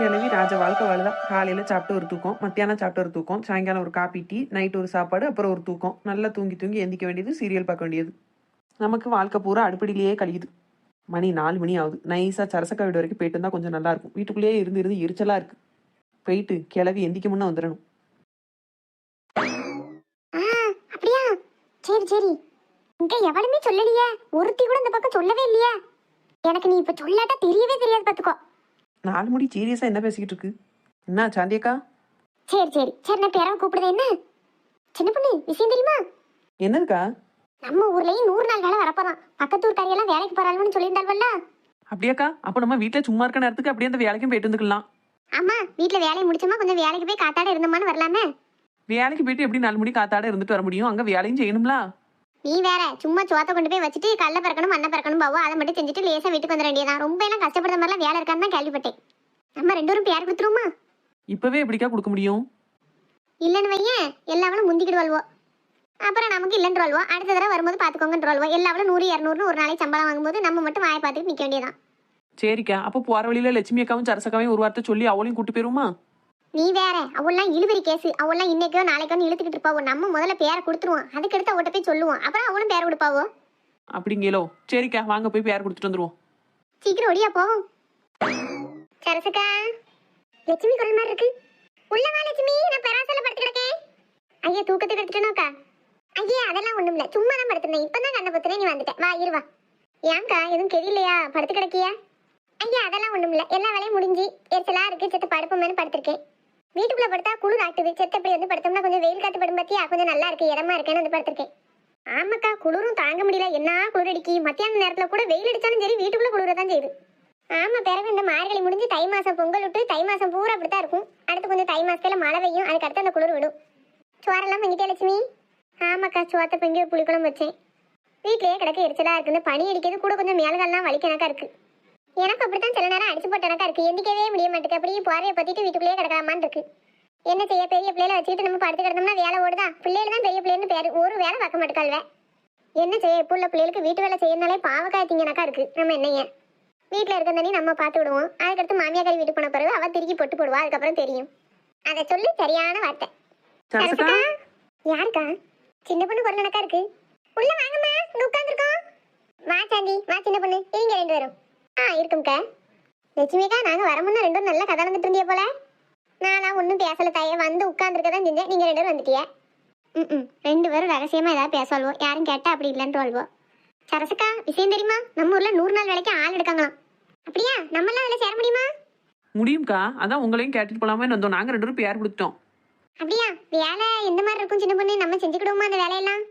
கிளவி ராஜ வாழ்க்கை வாழுதான் காலையில் சாப்பிட்டு ஒரு தூக்கம் மத்தியானம் சாப்பிட்டு ஒரு தூக்கம் சாயங்காலம் ஒரு காப்பி டீ நைட் ஒரு சாப்பாடு அப்புறம் ஒரு தூக்கம். நல்லா தூங்கி தூங்கி எந்திக்க வேண்டியது சீரியல் பார்க்க வேண்டியது. நமக்கு வாழ்க்கை பூரா அடுப்படியிலேயே கழியுது. மணி நாலு மணி ஆகுது. நைஸாக சரசக்கா வீடு வரைக்கும் போயிட்டு இருந்தால் கொஞ்சம் நல்லா இருக்கும். வீட்டுக்குள்ளேயே இருந்து இருந்து எரிச்சலாக இருக்கு. போயிட்டு கிளவி எந்திக்க முன்னே வந்துடணும் ஆ அப்படியா? சரி சரி. இங்க எவளுமே சொல்லலையே. ஒருத்தி கூட இந்த பக்கம் சொல்லவே இல்லையே. எனக்கு நீ இப்ப சொல்லாட்டா தெரியவே தெரியாது பாத்துக்கோ. நாலு முடி சீரியஸாக என்ன பேசிக்கிட்டு இருக்கு? என்ன சாந்தியக்கா? சரி சரி. சரி நான் பேரவை கூப்பிடுது என்ன? சின்ன பொண்ணு விஷயம் தெரியுமா? என்னதுக்கா? நம்ம ஊர்லயும் நூறு நாள் வேலை வரப்போதான். பக்கத்து ஊர்க்காரியெல்லாம் வேலைக்கு போறாள்னு சொல்லியிருந்தாள்வல்ல? அப்படியாக்கா அப்போ நம்ம வீட்டில் சும்மா இருக்க நேரத்துக்கு அப்படியே அந்த வேலைக்கும் போயிட்டு வந்துக்கலாம் ஆமா வீட்ல வேலையை முடிச்சோமா கொஞ்சம் வேலைக்கு போய் காத்தாட இருந்தோமான்னு வரலாமே? வேலைக்கு போயிட்டு எப்படி நாலு மணி காத்தாட இருந்துட்டு வர முடியும்? அங்கே வேலையும் செய்யணும்ல? நீ வேற சும்மா சோத்தை கொண்டு போய் வச்சுட்டு கல்ல பறக்கணும் மண்ணை பறக்கணும் பாவோ அதை மட்டும் செஞ்சுட்டு லேசா வீட்டுக்கு வந்துட வேண்டியதான் ரொம்ப எல்லாம் கஷ்டப்படுற மாதிரிலாம் வேலை இருக்கான்னு தான் கேள்விப்பட்டேன். நம்ம ரெண்டு பேரும் பேர் கொடுத்துருவோமா இப்போவே எப்படிக்கா கொடுக்க முடியும்? இல்லைன்னு வையேன் எல்லாவளும் முந்திக்கிடுவாள்வோ அப்புறம் நமக்கு இல்லைன்னு வாழ்வோ. அடுத்த தடவை வரும்போது பார்த்துக்கோங்கன்னு வாழ்வோ. எல்லாவளும் நூறு இரநூறுன்னு ஒரு நாளைக்கு சம்பளம் வாங்கும்போது நம்ம மட்டும் வாயை பார்த்துட்டு நிற்க வேண்டியதான் சரிக்கா அப்போ போற வழியில லட்சுமி அக்காவும் சரசக்காவையும் ஒரு வார்த்தை சொல்லி அவளையும் கூட்டு போயிருமா நீ வேற. அவள்லாம் இழுவரி கேஸ் அவள்லாம் இன்னைக்கோ நாளைக்கோ இழுத்துக்கிட்டு இருப்பாவோ நம்ம முதல்ல பேரை கொடுத்துருவோம் அதுக்கடுத்து அவட்ட போய் சொல்லுவோம் அப்புறம் அவளும் பேரை கொடுப்பாவோ? அப்படிங்களோ. சரிக்கா வாங்க போய் பேர் கொடுத்துட்டு வந்துருவோம். சீக்கிரம் ஒடியா போவோம் சரசுக்கா லட்சுமி குரல் மாதிரி இருக்கு. உள்ள வா லட்சுமி. நான் பெராசல படுத்து கிடக்கேன். ஐயா தூக்கத்துக்கு எடுத்துட்டேனோக்கா ஐயா அதெல்லாம் ஒண்ணும் இல்ல. சும்மா தான் படுத்திருந்தேன். இப்பதான் கண்ணை பத்துனே நீ வந்துட்ட. வா இரு வா. ஏன்க்கா எதுவும் தெரியலையா? படுத்து கிடக்கியா? ஐயா அதெல்லாம் ஒண்ணும் இல்ல. எல்லா வேலையும் முடிஞ்சு. எரிச்சலா இருக்கு. செத்து படுப்போமேனு படுத்திருக்கேன். வீட்டுக்குள்ள படுத்தா குளிர் ஆட்டுது. செத்து அப்படி வந்து படுத்தோம்னா கொஞ்சம் வெயில் காத்து படும் பத்தியா? கொஞ்சம் நல்லா இருக்கு. இடமா இருக்கேன்னு வந்து படுத்திருக்கேன். ஆமாக்கா குளிரும் தாங்க முடியல. என்ன குளிர் அடிக்கி? மத்தியான நேரத்துல கூட வெயில் அடிச்சாலும் சரி வீட்டுக்குள்ள குளிர தான் செய்யுது. ஆமா பிறகு இந்த மார்கழி முடிஞ்சு தை மாசம் பொங்கல் விட்டு தை மாசம் பூரா அப்படித்தான் இருக்கும். அடுத்து கொஞ்சம் தை மாசத்துல மழை பெய்யும். அதுக்கு அடுத்து அந்த குளிர் விடும். சோறெல்லாம் பொங்கிட்டே லட்சுமி? ஆமாக்கா சோத்த பொங்கி ஒரு புளிக்குழம்பு வச்சேன். வீட்லயே கிடக்க எரிச்சலா இருக்கு. இந்த பனி அடிக்கிறது கூட கொஞ்சம் மேலகெல்லாம் வலிக்கணக்கா இருக்கு. எனக்கு அப்படித்தான் சில நேரம் அடிச்சு போட்டனக்கா இருக்கு. எந்திக்கவே முடிய மாட்டேங்குது. அப்படியே போறைய பத்திட்டு வீட்டுக்குள்ளேயே கிடக்கலாமான்னு இருக்கு. என்ன செய்ய? பெரிய பிள்ளைல வச்சுக்கிட்டு நம்ம படுத்து கிடந்தோம்னா வேலை ஓடுதா? பிள்ளைகள் தான் பெரிய பிள்ளைன்னு பேரு. ஒரு வேலை பார்க்க மாட்டேக்காள்வே என்ன செய்ய? இப்போ உள்ள பிள்ளைகளுக்கு வீட்டு வேலை செய்யறதுனாலே பாவக்காய் திங்கனக்கா இருக்கு. நம்ம என்னைய வீட்டில் இருக்க தண்ணி நம்ம பார்த்து விடுவோம். அதுக்கடுத்து மாமியார் கறி வீட்டு போன பிறகு அவ திருக்கி பொட்டு போடுவா. அதுக்கப்புறம் தெரியும். அதை சொல்லி சரியான வார்த்தை. சரசுக்கா? யாருக்கா? சின்ன பொண்ணு குரல் எனக்கா இருக்கு. உள்ள வாங்கம்மா. இங்க உட்காந்துருக்கோம் வா சாந்தி. வா சின்ன பொண்ணு. இருங்க ரெண்டு பேரும். ஆ இருக்கும்க்கா. லட்சுமிக்கா நாங்க வர முன்ன ரெண்டும் நல்லா கதை நடந்துட்டு இருந்திய போல. நான்லாம் ஒன்றும் பேசல தாயே. வந்து உட்காந்துருக்க தான் செஞ்சேன். நீங்க ரெண்டு பேரும் வந்துட்டிய. ம் ரெண்டு பேரும் ரகசியமா ஏதாவது பேசுவாள்வோ யாரும் கேட்டா அப்படி இல்லைன்னு வாழ்வோ சரசுக்கா விஷயம் தெரியுமா? நம்ம ஊர்ல நூறு நாள் வேலைக்கு ஆள் எடுக்காங்களாம். அப்படியா? நம்மளாம் அதில் சேர முடியுமா? முடியும்க்கா. அதான் உங்களையும் கேட்டுட்டு போலாமே வந்தோம். நாங்க ரெண்டு பேரும் பேர் கொடுத்துட்டோம். அப்படியா? வேலை எந்த மாதிரி இருக்கும் சின்ன பொண்ணு? நம்ம செஞ்சுக்கிடுவோமா அந்த வேலையெல்லாம்?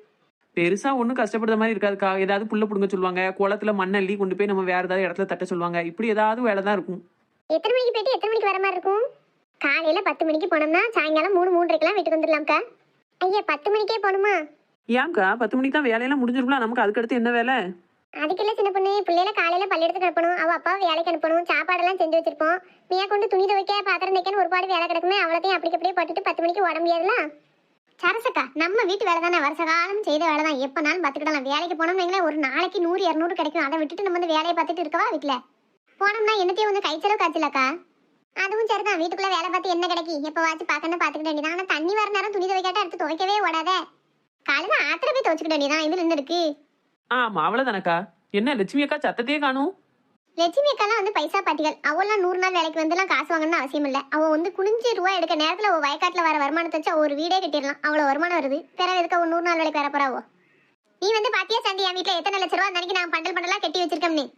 பெருசா ஒன்றும் கஷ்டப்படுற மாதிரி இருக்காதுக்கா. ஏதாவது புல்ல புடுங்க சொல்லுவாங்க. குளத்துல மண்ணள்ளி கொண்டு போய் நம்ம வேற ஏதாவது இடத்துல தட்ட சொல்லுவாங்க. இப்படி ஏதாவது வேலை தான் இருக்கும். எத்தனை மணிக்கு போயிட்டு எத்தனை மணிக்கு வர மாதிரி இருக்கும்? காலையில பத்து மணிக்கு போனோம்னா சாயங்காலம் மூணு மூன்றரைக்கெல்லாம் வீட்டுக்கு வந்துடலாம்க்கா. ஐயா பத்து மணிக்கே போகணுமா? ஏன்க்கா? பத்து மணிக்கு தான் வேலையெல்லாம் முடிஞ்சிருக்கலாம் நமக்கு அதுக்கடுத்து என்ன வேலை? இல்லை சின்ன பொண்ணு. பிள்ளைல காலையில பள்ளியெடுத்துக்கு அனுப்பணும் அவ அப்பாவை வேலைக்கு அனுப்பணும். சாப்பாடெல்லாம் செஞ்சு வச்சிருப்போம். நீயா கொண்டு துணி துவைக்க பாத்திரம் தைக்கன்னு ஒரு பாடு வேலை கிடக்குமே அவ்வளோத்தையும் அப்படி அப்படியே போட்டுட்டு பத்து மணிக்கு ஓட முடியாதுல சரசக்கா நம்ம வீட்டு வேலை தானே வருஷ காலம் செய்த வேலை தான் எப்போனாலும் பார்த்துக்கிடலாம் வேலைக்கு போனோம்னு ஒரு நாளைக்கு நூறு இரநூறு கிடைக்கும். அதை விட்டுட்டு நம்ம வந்து வேலையை பார்த்துட்டு இருக்கவா வீட்டில் போனோம்னா என்னத்தையும் வந்து கைச்சலவு காய்ச்சலக்கா? அதுவும் சரிதான். வீட்டுக்குள்ள வேலை பார்த்து என்ன கிடைக்கி? எப்போ வாச்சு பார்க்கணும் பார்த்துக்கிட்ட வேண்டியதான் ஆனால் தண்ணி வர நேரம் துணி துவைக்காட்ட எடுத்து துவைக்கவே ஓடாத. காலையில் ஆத்திர போய் துவைச்சுக்கிட்ட வேண்டியதான் இதுல இருந்து இருக்கு. ஆமா அவ்வளவுதானக்கா? என்ன லட்சுமி அக்கா சத்தத்தையே காணும். லட்சுமி அக்காலாம் வந்து பைசா பாட்டிகள். அவெல்லாம் நூறு நாள் வேலைக்கு வந்துலாம் காசு வாங்கணும்னு அவசியம் இல்லை. அவ வந்து குனிஞ்சு ரூபா எடுக்க நேரத்தில் அவள் வயக்காட்டில் வர வருமானத்தை வச்சு ஒரு வீடே கட்டிடலாம். அவ்வளோ வருமானம் வருது. பிறகு எதுக்கு அவன் நூறு நாள் வேலைக்கு வர போறாவோ நீ வந்து பாத்தியா சண்டி என் வீட்டில் எத்தனை லட்ச ரூபா அன்னைக்கு நான் பண்டல் பண்டலாக கட்டி வச்சிருக்கேன்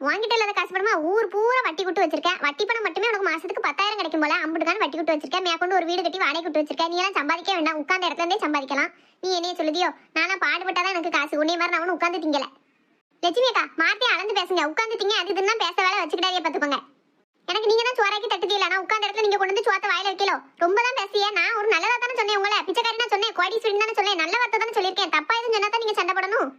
வாங்கிட்டு இல்லாத காசு பணமா ஊர் பூரா வட்டி விட்டு வச்சிருக்கேன். வட்டி பணம் மட்டுமே உனக்கு மாசத்துக்கு பத்தாயிரம் கிடைக்கும் போல. அம்புட்டுக்கான வட்டி விட்டு வச்சிருக்கேன். மேற்கொண்டு ஒரு வீடு கட்டி வாடகை விட்டு வச்சிருக்கேன். நீ எல்லாம் சம்பாதிக்க வேண்டாம். உட்காந்து இடத்துல இருந்தே சம்பாதிக்கலாம். நீ என்னைய சொல்லுதியோ? நானும் பாடுபட்டாதான் எனக்கு காசு. உன்னை மாதிரி நான் ஒன்றும் உட்காந்து திங்கலை. லட்சுமி அக்கா மாத்தி அளந்து பேசுங்க. உட்காந்துட்டீங்க அது இதுன்னா பேச வேலை வச்சுக்கிட்டாதே பார்த்துக்கோங்க எனக்கு நீங்க தான் சோறாக்கி தட்டுதீல நான் உட்காந்த இடத்துல நீங்க கொண்டு வந்து சோத்த வாயில வைக்கலோ? ரொம்ப தான் பேசிய நான் ஒரு நல்லதா தானே சொன்னேன் உங்களை. பிச்சைக்காரி நான் சொன்னேன். கோடீஸ்வரி தானே சொன்னேன். நல்ல வார்த்தை தானே சொல்லியிருக்கேன். தப்பா எதுவும் சொன்னா தான் நீங்க சண்டை போடணும்.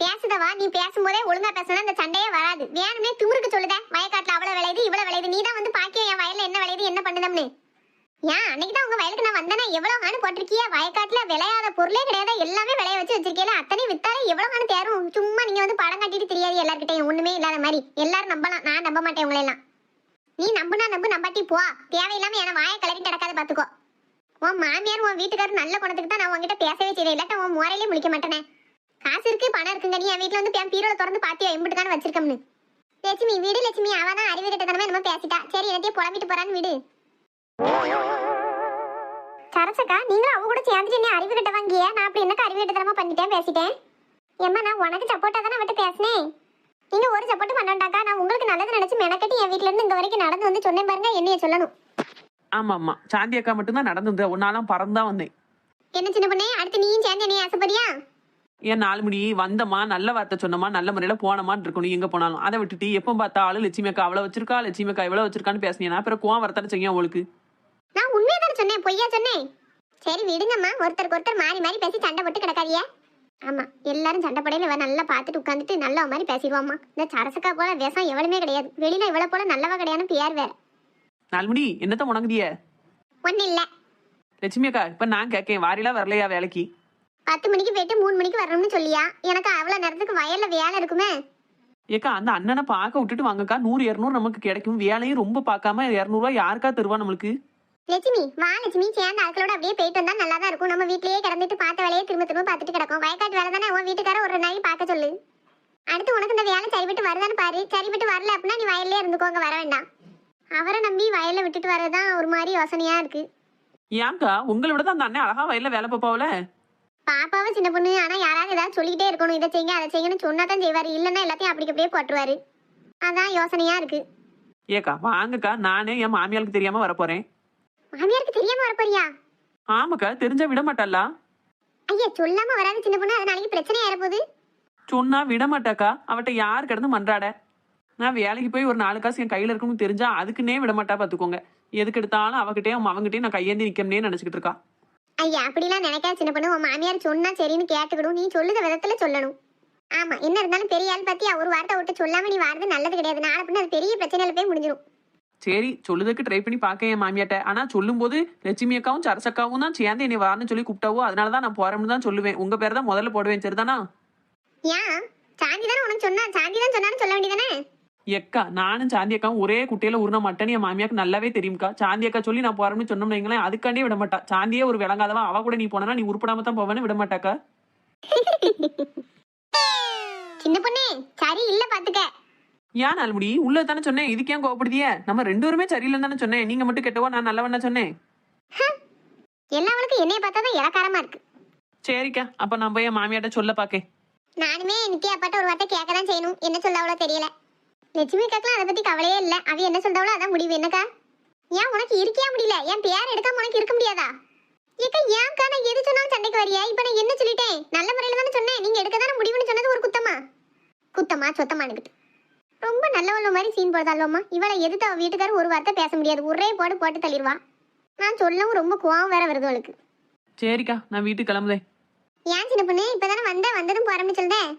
பேசுதவா? நீ பேசும்போதே ஒழுங்கா பேசினா இந்த சண்டையே வராது. வேணுமே திமுருக்கு சொல்லுத. வயக்காட்டுல அவ்வளவு விளையுது இவ்வளவு விளையுது. நீ தான் வந்து பாக்கிய என் வயல்ல என்ன விளையுது என்ன பண்ணுதம்னு. ஏன் அன்னைக்கு தான் உங்க வயலுக்கு நான் வந்தேனே. எவ்வளவு ஆணு போட்டிருக்கிய? வயக்காட்டுல விளையாத பொருளே கிடையாது. எல்லாமே விளைய வச்சு வச்சிருக்கீங்க அத்தனை வித்தாலே எவ்வளவு ஆணு தேரும்? சும்மா நீங்க வந்து படம் காட்டிட்டு தெரியாது எல்லார்கிட்டயும். ஒண்ணுமே இல்லாத மாதிரி. எல்லாரும் நம்பலாம் நான் நம்ப மாட்டேன் உங்களை எல்லாம். நீ நம்புனா நம்பு நம்பாட்டி போ. தேவையில்லாம என வாயை கலரி கிடக்காத பாத்துக்கோ. உன் மாமியார் உன் வீட்டுக்காரர் நல்ல குணத்துக்கு தான் நான் உன்கிட்ட பேசவே செய்யறேன் இல்லாட்ட உன் முறையிலே முடிக்க மாட்டேனே. காசு இருக்கு பணம் இருக்குங்க. நீ என் வீட்டுல வந்து என் பீரோல திறந்து பாத்தியா? எம்பிட்டு வச்சிருக்கோம்னு. லட்சுமி வீடு லட்சுமி. அவதான் அறிவு கிட்டத்தனமே நம்ம பேசிட்டா. சரி என்னத்தையும் புலம்பிட்டு போறான்னு வீடு. சரசக்கா நீங்களும் அவ கூட சேர்ந்துட்டு என்ன அறிவு கிட்ட வாங்கிய. நான் அப்படி என்னக்கா அறிவு கிட்டத்தனமா பண்ணிட்டேன் பேசிட்டேன்? ஏம்மா நான் உனக்கு சப்போர்ட்டா தானே அவட்ட பேசினேன் நீங்க ஒரு சப்போர்ட் பண்ணண்டாக்கா நான் உங்களுக்கு நல்லது நினைச்சு மெனக்கட்டி என் வீட்ல இருந்து இங்க வரைக்கும் நடந்து வந்து சொன்னேன் பாருங்க என்னைய சொல்லணும். ஆமா ஆமா சாந்தி அக்கா மட்டும்தான் நடந்து ஒன்னாலாம் பறந்தா வந்தேன். என்ன சின்ன பொண்ணே? அடுத்து நீயும் சேர்ந்து என்னைய ஆசைப்படியா ஏன் நாலு மணி வந்தமா நல்ல வார்த்தை சொன்னமா நல்ல முறையில போனமான்னு இருக்கணும் எங்க போனாலும். அதை விட்டுட்டு எப்போ பார்த்தாலும் லட்சுமி அக்கா அவ்வளவு வச்சிருக்கா லட்சுமி அக்கா இவ்வளவு வச்சிருக்கான்னு பேசினீங்கன்னா அப்புறம் கோவம் வரத்தானே செய்யும் அவளுக்கு? நான் உண்மையை தானே சொன்னேன் பொய்யா சொன்னேன்? சரி விடுங்கம்மா. ஒருத்தருக்கு ஒருத்தர் மாறி மாறி பேசி சண்டை போட்டு கிடக்காதியே ஆமா எல்லாரும் சண்டை படையில இவ நல்லா பார்த்துட்டு உட்காந்துட்டு நல்ல மாதிரி பேசிடுவாம்மா. இந்த சரசக்கா போல விஷம் எவளுமே கிடையாது. வெளியில இவள போல நல்லவ கிடையாதுன்னு பேர் வேற. நாலுமணி என்னத்த உனக்குதிய ஒன்னும் இல்ல. லட்சுமி அக்கா இப்ப நான் கேட்கேன் வாரிலா வரலையா வேலைக்கு? பத்து மணிக்கு போயிட்டு மூணு மணிக்கு வரணும்னு சொல்லியா. எனக்கு அவ்வளவு நேரத்துக்கு வயல்ல வேலை இருக்குமே. ஏக்கா அந்த அண்ணனை பார்க்க விட்டுட்டு வாங்கக்கா. நூறு இரநூறு நமக்கு கிடைக்கும். வேலையும் ரொம்ப பார்க்காம இரநூறுவா யாருக்கா தருவா நம்மளுக்கு? லட்சுமி வா லட்சுமி சேர்ந்த ஆட்களோட அப்படியே போயிட்டு வந்தா நல்லா தான் இருக்கும். நம்ம வீட்லயே கிடந்துட்டு பார்த்த வேலையை திரும்ப திரும்ப பார்த்துட்டு கிடக்கும். வயக்காட்டு வேலை தானே? உன் வீட்டுக்கார ஒரு நாளைக்கு பார்க்க சொல்லு. அடுத்து உனக்கு இந்த வேலை சரிபட்டு வருதான்னு பாரு. சரிபட்டு வரல அப்படின்னா நீ வயல்லே இருந்துக்கோங்க வர வேண்டாம். அவரை நம்பி வயல்ல விட்டுட்டு வரதான் ஒரு மாதிரி யோசனையா இருக்கு. ஏன்க்கா உங்களை விட தான் அந்த அண்ணன் அழகா வயல்ல வேலை பார்ப்பாவில? பாப்பாவும் சின்ன பொண்ணு ஆனா யாராவது ஏதாவது சொல்லிக்கிட்டே இருக்கணும். இதை செய்யுங்க அதை செய்யுங்கன்னு சொன்னா தான் செய்வாரு. இல்லைன்னா எல்லாத்தையும் அப்படி அப்படியே போட்டுருவாரு. அதான் யோசனையா இருக்கு. ஏக்கா வாங்கக்கா. நானே என் மாமியாருக்கு தெரியாம வரப்போறேன். மாமியாருக்கு தெரியாம வரப்போறியா? ஆமாக்கா தெரிஞ்சா விட மாட்டாளா? ஐயா சொல்லாம வராது சின்ன பொண்ணு. அது நாளைக்கு பிரச்சனை ஏறப்போகுது? சொன்னா விட மாட்டாக்கா. அவட்ட யார் கிடந்து மன்றாட? நான் வேலைக்கு போய் ஒரு நாலு காசு என் கையில இருக்குன்னு தெரிஞ்சா அதுக்குன்னே விட மாட்டா பாத்துக்கோங்க. எதுக்கு எடுத்தாலும் அவகிட்டயும் அவங்ககிட்டயும் நான் கையேந்தி நிக்கணும்னே நினைச்சுக்கிட்டு இருக்கா. ஐயா அப்படிலாம் நினைக்காத சின்ன பொண்ணு. உன் மாமியார் சொன்னா சரின்னு கேட்டுக்கிடும். நீ சொல்லுத விதத்துல சொல்லணும். ஆமா என்ன இருந்தாலும் பெரிய ஆள் பத்தி ஒரு வார்த்தை விட்டு சொல்லாம நீ வாரது நல்லது கிடையாது. நாளை பின்ன அது பெரிய பிரச்சனையில போய் முடிஞ்சிடும் சரி சொல்லுறதுக்கு ட்ரை பண்ணி பார்க்க என் மாமியாட்ட ஆனா சொல்லும்போது லட்சுமி அக்காவும் சரசக்காவும் தான் சேர்ந்து என்னை வான்னு சொல்லி கூப்பிட்டாவோ அதனாலதான் நான் போறேன்னு தான் சொல்லுவேன். உங்க பேர் தான் முதல்ல போடுவேன் சரிதானா? ஏன்? சாந்தி தானே உனக்கு சொன்னா சாந்தி தான் சொன்னான்னு சொல்ல வேண்டியதானே? எக்கா நானும் சாந்தி அக்காவும் ஒரே குட்டையில உருண மாட்டேன்னு என் மாமியாக்கு நல்லாவே தெரியும்க்கா. சாந்தி அக்கா சொல்லி நான் போறேன்னு சொன்னோம்னு வைங்களேன் அதுக்காண்டே விட மாட்டா. சாந்தியே ஒரு விளங்காதவா அவ கூட நீ போனா நீ உருப்படாம தான் போவேன்னு விட மாட்டாக்கா. சின்ன பொண்ணே சரி இல்ல பாத்துக்க. ஏன் நாள்முடி உள்ள தானே சொன்னேன். இதுக்கு ஏன் கோவப்படுதிய நம்ம ரெண்டு பேருமே சரியில்லைன்னு தானே சொன்னேன். நீங்க மட்டும் கெட்டவா நான் நல்லவனா சொன்னேன். எல்லாவளுக்கும் என்னைய பார்த்தா தான் இலக்காரமா இருக்கு. சரிக்கா. அப்ப நான் போய் என் மாமியாட்ட சொல்ல பாக்கேன். நானுமே நித்யா அப்பாட்ட ஒரு வார்த்தை கேட்க தான் செய்யணும். என்ன சொல்ல அவ்வளோ தெரியல. லட்சுமி அக்காக்கெல்லாம் அதை பத்தி கவலையே இல்ல. அவ என்ன சொல்றாவளோ அதான் முடிவு. என்னக்கா? ஏன் உனக்கு இருக்கியா முடியல? என் பேர் எடுக்காம உனக்கு இருக்க முடியாதா? ஏக்கா ஏன்க்கா நான் எது சொன்னாலும் சண்டைக்கு வரியா? இப்ப நான் என்ன சொல்லிட்டேன்? நல்ல முறையில தானே சொன்னேன். நீங்க எடுக்க தானே முடிவுன்னு சொன்னது ஒரு குத்தமா? குத்தமா சொத்தமானுக்கிட்டு ரொம்ப நல்லவள மாதிரி சீன் போடுதாலோமா இவளை எதிர்த்து அவ வீட்டுக்காரர் ஒரு வார்த்தை பேச முடியாது. ஒரே போடு போட்டு தள்ளிடுவா. நான் சொல்லவும் ரொம்ப கோவம் வேற வருது அவளுக்கு. சரிக்கா நான் வீட்டுக்கு கிளம்புதேன் ஏன் சின்ன பொண்ணு? இப்பதானே வந்த வந்ததும் போறோம்னு சொல்லுதேன்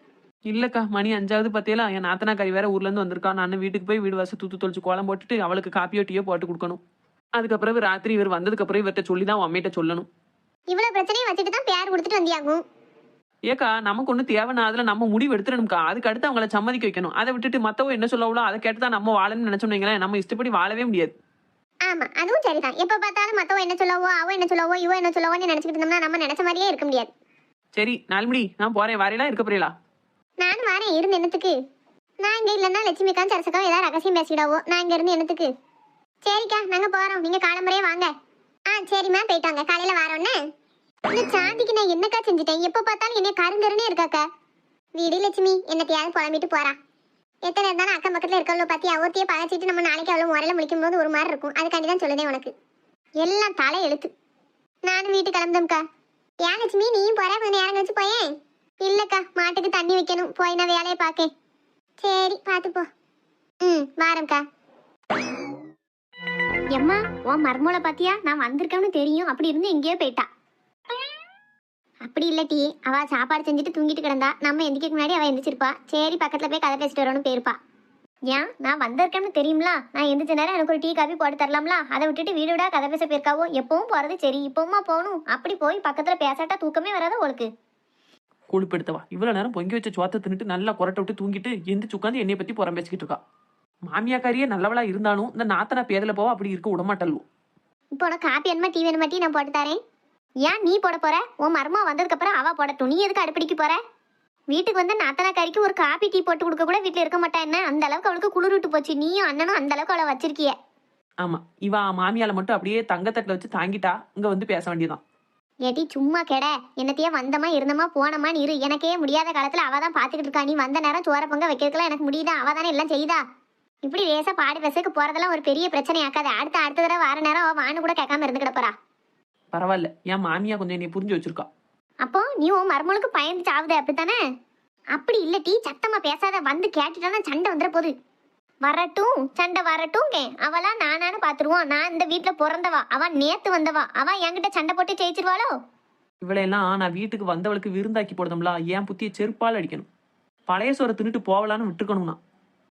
இல்லக்கா மணி அஞ்சாவது பத்தியலா என் நாத்தனாக்காரி வேற ஊர்ல இருந்து வந்திருக்கா. நான் வீட்டுக்கு போய் வீடு வாசல் தூத்து தொளிச்சு கோலம் போட்டுட்டு அவளுக்கு காப்பியோ டீயோ போட்டு கொடுக்கணும். அதுக்கப்புறம் ராத்திரி இவர் வந்ததுக்கு அப்புறம் இவர்கிட்ட சொல்லி தான் அம்மையிட்ட சொல்லணும். இவ்வளவு பிரச்சனையும் வச்சுட்டு தான் பேர் கொடுத்துட்டு வந்தியாகும். ஏக்கா நமக்கு ஒண்ணு தேவைன்னா அதுல நம்ம முடிவு எடுத்துடணும்க்கா. அதுக்கு அடுத்து அவங்கள சம்மதிக்க வைக்கணும். அதை விட்டுட்டு மத்தவங்க என்ன சொல்லவளோ அதை கேட்டு தான் நம்ம வாழணும்னு நினைச்சோம் வைங்களேன் நம்ம இஷ்டப்படி வாழவே முடியாது. ஆமா அதுவும் சரிதான். எப்ப பார்த்தாலும் மத்தவ என்ன சொல்லவோ அவ என்ன சொல்லவோ இவ என்ன சொல்லவோன்னு நினைச்சிட்டு இருந்தோம்னா நம்ம நினைச்ச மாதிரியே இருக்க முடியாது. சரி நாலுமணி நான் போறேன். வரையலாம் இருக்க போறீங்களா? நானும் வரேன். இருந்து என்னத்துக்கு? நான் இங்க இல்லைன்னா லட்சுமிக்காவும் சரசக்காவும் ஏதாவது ரகசியம் பேசிடாவோ நான் இங்க இருந்து என்னத்துக்கு? சரிக்கா நாங்க போறோம். நீங்க காலம்பறையே வாங்க. ஆ சரிம்மா போயிட்டாங்க காலையில வரோன்னே இந்த சாந்திக்கு நான் என்னக்கா செஞ்சுட்டேன்? எப்ப பார்த்தாலும் என்ன கருங்கருன்னே இருக்காக்கா. வீடு லட்சுமி என்னத்தையாவது புலம்பிட்டு போறா. எத்தனை இருந்தாலும் அக்கம் பக்கத்துல இருக்கவளோ பத்தி அவத்தையே பழச்சிட்டு நம்ம நாளைக்கு அவ்வளவு முறையில் முடிக்கும் போது ஒரு மாதிரி இருக்கும். அதுக்காண்டி தான் சொல்லுதே உனக்கு. எல்லாம் தலை எழுத்து. நானும் வீட்டு கிளம்புதம்க்கா ஏன் லட்சுமி நீயும் போற? கொஞ்சம் நேரம் கழிச்சு போயேன். இல்லக்கா மாட்டுக்கு தண்ணி வைக்கணும். போய் நான் வேலையை பார்க்கேன். சரி பார்த்து போ. ம் வாரம்க்கா எம்மா உன் மர்மோளை பாத்தியா நான் வந்திருக்கேன்னு தெரியும். அப்படி இருந்து எங்கேயோ போயிட்டா. அப்படி இல்லட்டி அவ சாப்பாடு செஞ்சுட்டு தூங்கிட்டு கிடந்தா நம்ம எந்திரிக்க முன்னாடி அவ எந்திரிச்சிருப்பா. சரி பக்கத்துல போய் கதை பேசிட்டு வரணும்னு போயிருப்பா. ஏன்? நான் வந்திருக்கேன்னு தெரியும்ல? நான் எந்திரிச்ச நேரம் எனக்கு ஒரு டீ காபி போட்டு தரலாம்ல? அதை விட்டுட்டு வீடு விடா கதை பேச போயிருக்காவோ? எப்பவும் போறது சரி இப்பவுமா போகணும். அப்படி போய் பக்கத்துல பேசாட்டா தூக்கமே வராத உங்களுக்கு கொழுப்படுத்தவா இவ்வளவு நேரம் பொங்கி வச்ச சோத்தை தின்னுட்டு நல்லா குரட்டை விட்டு தூங்கிட்டு எந்திரிச்சு உட்காந்து என்னைய பத்தி புறம் பேசிக்கிட்டு இருக்கா. மாமியாக்காரியே நல்லவளா இருந்தாலும் இந்த நாத்தனா பேதல போவா அப்படி இருக்க விடமாட்டல்வோ. இப்போ உனக்கு காப்பி வேணுமா டீ வேணுமா டீ நான் போட்டு தரேன். ஏன் நீ போட போற? உன் மருமா வந்ததுக்கு அப்புறம் அவ போடட்டும் நீ எதுக்கு அடுப்படிக்கு போற? வீட்டுக்கு வந்து நாத்தனா கறிக்கு ஒரு காப்பி டீ போட்டு கொடுக்க கூட வீட்டுல இருக்க மாட்டா என்ன? அந்த அளவுக்கு அவளுக்கு குளிர் விட்டு போச்சு. நீயும் அண்ணனும் அந்த அளவுக்கு அவளை வச்சிருக்கிய. ஆமா இவ மாமியால மட்டும் அப்படியே தங்கத்தட்டுல வச்சு தாங்கிட்டா இங்க வந்து பேச வேண்டியதான் ஏட்டி சும்மா கெட. என்னத்தையே வந்தமா இருந்தமா போனமா இரு. எனக்கே முடியாத காலத்துல அவ தான் பாத்துக்கிட்டு இருக்கா. நீ வந்த நேரம் சோற பொங்க வைக்கிறதுக்குலாம் எனக்கு முடியுதா? அவ தானே எல்லாம் செய்தா? இப்படி லேசா பாடி பேசுக்கு போறதெல்லாம் ஒரு பெரிய பிரச்சனை ஆக்காது அடுத்த அடுத்த தடவை வார நேரம் அவ வான்னு கூட கேட்காம இருந்து கிடப்பறா பரவாயில்ல. என் மாமியா கொஞ்சம் என்னை புரிஞ்சு வச்சிருக்கா. அப்போ நீ உன் மருமகளுக்கு பயந்து சாவுத அப்படித்தானே? அப்படி இல்ல டீ சத்தமா பேசாத வந்து கேட்டுட்டானா சண்டை வந்துட போகுது வரட்டும் சண்டை வரட்டும் கே அவளா நானானு பாத்துருவோம். நான் இந்த வீட்ல பிறந்தவா. அவ நேத்து வந்தவா. அவ என்கிட்ட சண்டை போட்டு ஜெயிச்சிருவாளோ? இவளையெல்லாம் நான் வீட்டுக்கு வந்தவளுக்கு விருந்தாக்கி போடுதோம்ல. என் புத்திய செருப்பால் அடிக்கணும். பழைய சோறை தின்னுட்டு போவலான்னு விட்டுருக்கணும்னா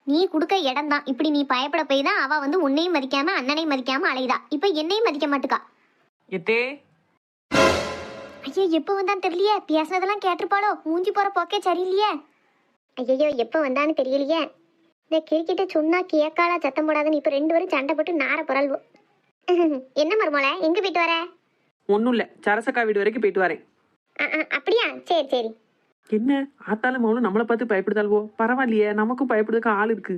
நீ கொடுக்க இடம் தான் இப்படி நீ பயப்பட போய் தான் அவ வந்து உன்னையும் மதிக்காம அண்ணனையும் மதிக்காம அலையுதா. இப்ப என்னையும் மதிக்க மாட்டுக்கா? எத்தே? ஐயோ எப்போ வந்தான்னு தெரியலையே? பேசுனதெல்லாம் கேட்டிருப்பாளோ? மூஞ்சி போற போக்கே சரியில்லையே. ஐயோ எப்போ வந்தான்னு தெரியலையே. இந்த கிரிக்கெட்ட சொன்னா கேக்காலா சத்தம் போடாதுன்னு இப்ப ரெண்டு பேரும் சண்டை போட்டு நார புரள்வோம் என்ன மருமோள எங்க போயிட்டு வர? ஒன்றும் இல்லை சரசக்கா வீடு வரைக்கும் போயிட்டு வரேன். ஆ, ஆ, அப்படியா? சரி சரி. என்ன? ஆத்தாலும் மௌனும் நம்மளை பார்த்து பயப்படுதால்வோ பரவாயில்லையே நமக்கும் பயப்படுறதுக்கு ஆள் இருக்கு.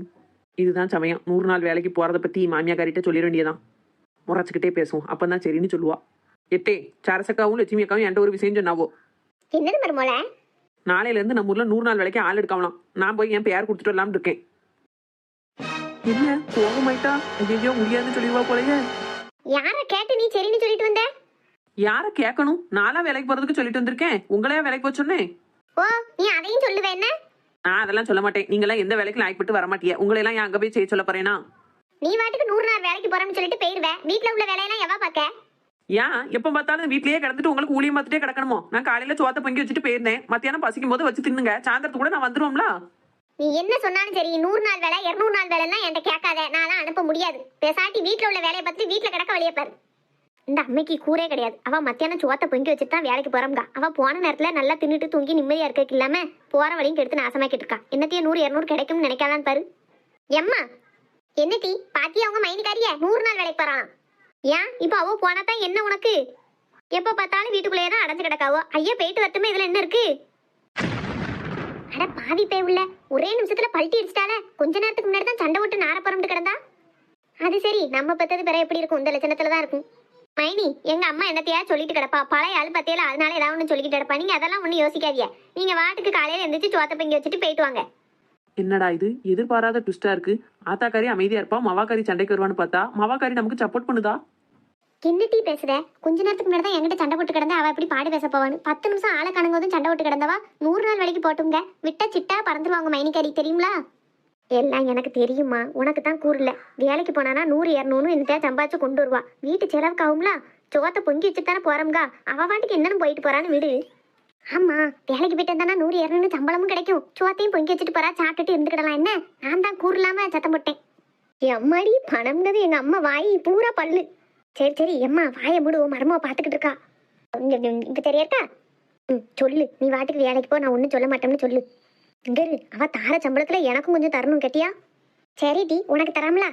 இதுதான் சமயம். நூறு நாள் வேலைக்கு போறத பத்தி மாமியாக்காரிட்ட சொல்லிட வேண்டியதான் முறைச்சுக்கிட்டே பேசுவோம். அப்பதான் சரின்னு சொல்லுவா. எத்தே சரசக்காவும் லட்சுமி அக்காவும் என்கிட்ட ஒரு விஷயம் சொன்னாவோ? என்னது மருமோள? நாளையில இருந்து நம்ம ஊர்ல நூறு நாள் வேலைக்கு ஆள் எடுக்காமலாம். நான் போய் என் பேர் கொடுத்துட்டு வரலாம்னு இருக்கேன். என்ன? கோவமாயிட்டா? ஐயோ முடியாதுன்னு சொல்லிடுவா போலயே. யார கேட்டு நீ சரின்னு சொல்லிட்டு வந்த? யார கேட்கணும்? நாளா வேலைக்கு போறதுக்கு சொல்லிட்டு வந்திருக்கேன். உங்களையா வேலைக்கு போக சொன்னேன்? ஓ நீ அதையும் சொல்லுவ என்ன? நான் அதெல்லாம் சொல்ல மாட்டேன். நீங்களாம் எந்த வேலைக்கும் லாய்ப்பட்டு வர மாட்டியா உங்களை எல்லாம் அங்க போய் செய்ய சொல்ல போறேனா? நீ வாட்டுக்கு நூறு நாள் வேலைக்கு போறேன்னு சொல்லிட்டு போயிருவ. வீட்ல உள்ள வேலையெல்லாம் எவா பாக்க? ஏன் எப்ப பார்த்தாலும் வீட்லயே கிடந்துட்டு உங்களுக்கு ஊழியம் பார்த்துட்டே கிடக்கணுமோ? நான் காலையில சோத்த பொங்கி வச்சுட்டு போயிருந்தேன். மத்தியானம் பசிக்கும் போது வச்சு தின்னுங்க. சாயந்தரத்துக்கு கூட நான் வந்துருவோம்ல? நீ என்ன சொன்னாலும் சரி நூறு நாள் வேலை இருநூறு நாள் வேலைன்னா என்கிட்ட கேட்காத. நான் அனுப்ப முடியாது. பேசாட்டி வீட்ல உள்ள வேலையை பார்த்து வீட்ல கிடக்க வழியே பாரு. இந்த அம்மைக்கு கூரே கிடையாது. அவ மத்தியானம் சோத்த பொங்கி வச்சுட்டு தான் வேலைக்கு போறோம்கா. அவ போன நேரத்துல நல்லா தின்னுட்டு தூங்கி நிம்மதியா இருக்க இல்லாம போற வழியும் கெடுத்து நாசமாக்கிட்டு இருக்கா. என்னத்தையும் நூறு இருநூறு கிடைக்கும்னு நினைக்காதான் பாரு. எம்மா என்ன பாத்தி அவங்க மைனிக்காரிய? நூறு நாள் வேலைக்கு போறான் ஏன்? இப்ப அவ போனா தான் என்ன உனக்கு? எப்ப பார்த்தாலும் வீட்டுக்குள்ளேயே தான் அடைஞ்சு கிடக்காவோ? ஐயா போயிட்டு வரட்டுமே இதுல என்ன இருக்கு? அட பாவி பே உள்ள ஒரே நிமிஷத்துல பல்ட்டி அடிச்சிட்டால கொஞ்ச நேரத்துக்கு முன்னாடி தான் சண்டை விட்டு நார பரம்பிட்டு கிடந்தா? அது சரி நம்ம பத்தது பிற எப்படி இருக்கும்? இந்த லட்சணத்துல தான் இருக்கும். மைனி எங்க அம்மா என்னத்தையா சொல்லிட்டு கிடப்பா? பழைய ஆள் பத்தியில அதனால ஏதாவது ஒன்று சொல்லிட்டு கிடப்பா. நீங்க அதெல்லாம் ஒன்றும் யோசிக்காதீங்க. நீங்க வாட்டுக்கு காலையில எந்திரிச்சு சோத்த பங்கி வச்சுட்டு போயிட்டு வாங்க. என்னடா இது? எதிர்பாராத ட்விஸ்டா இருக்கு. ஆத்தாக்காரி அமைதியா இருப்பா மவாக்காரி சண்டைக்கு வருவான்னு பார்த்தா மவாக்காரி நமக்கு சப்போர்ட் பண்ணுதா? என்ன டீ பேசுற? கொஞ்ச நேரத்துக்கு முன்னாடி தான் என்கிட்ட சண்டை போட்டு கிடந்தா அவ எப்படி பாடி பேச போவான்னு. பத்து நிமிஷம் ஆளை கணங்கோதும் சண்டை போட்டு கிடந்தவா? நூறு நாள் வேலைக்கு போட்டுங்க. விட்டா சிட்டா பறந்துருவாங்க மைனிக்காரி தெரியுங்களா? எல்லாம் எனக்கு தெரியுமா உனக்கு தான் கூறல வேலைக்கு போனானா நூறு இரநூறு இந்த சம்பாதிச்சு கொண்டு வருவா. வீட்டு செலவுக்கு ஆகும்ல? சோத்தை பொங்கி வச்சுட்டு தானே போறோம்கா. அவ பாட்டுக்கு என்னன்னு போயிட்டு போறான்னு விடு. ஆமா வேலைக்கு போயிட்டு வந்தானா நூறு இரநூறு சம்பளமும் கிடைக்கும். சோத்தையும் பொங்கி வச்சுட்டு போறா சாப்பிட்டுட்டு இருந்துக்கிடலாம். என்ன? நான் தான் கூறலாம சத்தம் போட்டேன். என் அம்மாடி பணம்ங்கிறது எங்க அம்மா வாய் பூரா பல்லு. சரி சரி எம்மா வாயை மூடு மரமா பாத்துக்கிட்டு பார்த்துக்கிட்டு இருக்கா. இங்க- இப்ப தெரியட்டா ம் சொல்லு. நீ வாட்டுக்கு வேலைக்கு போ நான் ஒன்றும் சொல்ல மாட்டேன்னு சொல்லு. இங்க அவ தார சம்பளத்தில் எனக்கும் கொஞ்சம் தரணும் கட்டியா? சரி டி உனக்கு தராமலா?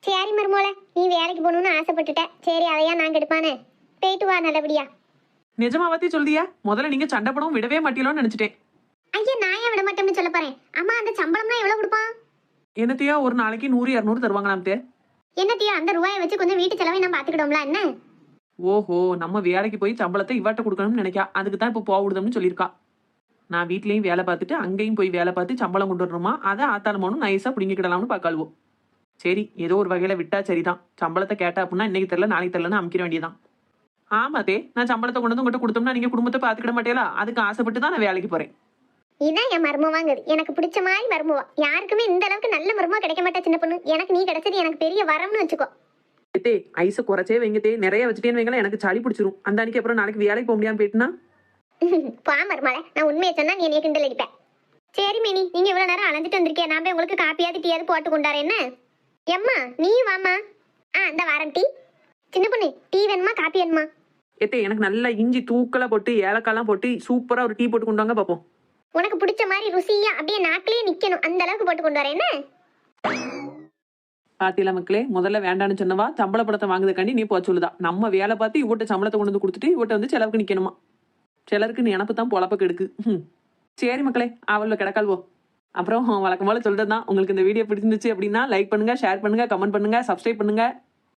சரி மருமோல நீ வேலைக்கு போகணும்னு ஆசைப்பட்டுட்ட. சரி அதையா நான் எடுப்பானே? போயிட்டு வா நல்லபடியா. நிஜமாவத்தி சொல்றியா? முதல்ல நீங்க சண்டை படம் விடவே மாட்டீங்களோன்னு நினைச்சிட்டேன். ஐயா நான் ஏன் விட மாட்டேன்னு சொல்ல போறேன்? அம்மா அந்த சம்பளம்னா எவ்வளவு கொடுப்பான் என்னத்தையா ஒரு நாளைக்கு நூறு இரநூறு தருவாங்களாம்தே என்னத்தையா அந்த ரூபாயை வச்சு கொஞ்சம் வீட்டு செலவை நான் பாத்துக்கிட்டோம்ல என்ன? ஓஹோ நம்ம வேலைக்கு போய் சம்பளத்தை இவாட்ட கொடுக்கணும்னு நினைக்கா. அதுக்கு தான் இப்போ போவிடுதம்னு சொல்லியிருக்கா. நான் வீட்லயும் வேலை பார்த்துட்டு அங்கேயும் போய் வேலை பார்த்து சம்பளம் கொண்டு வரணுமா? அதை ஆத்தாளமோனும் நைஸா பிடிங்கிக்கிடலாம்னு பார்க்காளுவோம் சரி ஏதோ ஒரு வகையில விட்டா சரிதான். சம்பளத்தை கேட்டா அப்படின்னா இன்னைக்கு தெரியல நாளைக்கு தெரியலன்னு அமுக்கிற வேண்டியதான் ஆமாதே நான் சம்பளத்தை கொண்டு வந்து உங்கள்கிட்ட கொடுத்தோம்னா நீங்க குடும்பத்தை பார்த்துக்கிட மாட்டேலா அதுக்கு ஆசைப்பட்டு தான் நான் வேலைக்கு போறேன். இதான் என் மருமவாங்குது எனக்கு பிடிச்ச மாதிரி மருமவா யாருக்குமே இந்த அளவுக்கு நல்ல மருமவா கிடைக்க மாட்டா சின்ன பொண்ணு. எனக்கு நீ கிடைச்சது எனக்கு பெரிய வரம்னு வச்சுக்கோ. தே ஐஸை குறைச்சே வைங்கத்தே. நிறைய வச்சுட்டேன்னு எனக்கு சளி பிடிச்சிரும். அந்த அன்னைக்கு அப்புறம் நாளைக்கு வேலைக்கு போக முடியாம போயிட்டுனா? பா மருமலை நான் உண்மையை சொன்னா நீ என்னைய கிண்டல் சரி மினி நீங்க இவ்வளவு நேரம் அலைஞ்சிட்டு வந்திருக்கே நான் போய் உங்களுக்கு காப்பியாவது டீயாவது போட்டு கொண்டாரு என்ன? எம்மா நீ வாமா ஆ இந்த வாரம் டீ. சின்ன பொண்ணு டீ வேணுமா காப்பி வேணுமா? எத்தே எனக்கு நல்லா இஞ்சி தூக்கலா போட்டு ஏலக்காய்லாம் போட்டு சூப்பரா ஒரு டீ போட்டு கொண்டு வாங்க பாப்போம். உனக்கு பிடிச்ச மாதிரி ருசியா அப்படியே நாக்கிலேயே நிக்கணும். அந்த அளவுக்கு போட்டு கொண்டு வரேன் என்ன? பாத்தியில மக்களே முதல்ல வேண்டான்னு சொன்னவா சம்பள படத்தை வாங்குறதுக்காண்டி நீ போக சொல்லுதா. நம்ம வேலை பார்த்து இவட்ட சம்பளத்தை கொண்டு வந்து கொடுத்துட்டு இவட்ட வந்து செலவுக்கு நிக்கணுமா? சிலருக்கு நினப்பு தான் பொழப்ப கெடுக்கு. ம். சரி மக்களே அவள கிடக்கால்வோ அப்புறம் வழக்கம் போல சொல்றது தான் உங்களுக்கு இந்த வீடியோ பிடிச்சிருந்துச்சு அப்படின்னா லைக் பண்ணுங்க ஷேர் பண்ணுங்க கமெண்ட் பண்ணுங்க சப்ஸ்கிரைப் பண்ணுங்க.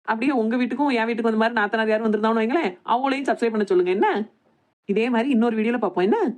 அப்படியே உங்க வீட்டுக்கும் என் வீட்டுக்கும் அந்த மாதிரி நாத்தனார் யாரும் வந்திருந்தாங்கன்னு வைங்களேன் அவங்களையும் சப்ஸ்கிரைப் பண்ண சொல்லுங்க. என்ன? இதே மாதிரி இன்னொரு வீடியோல பார்ப்போம். என்ன?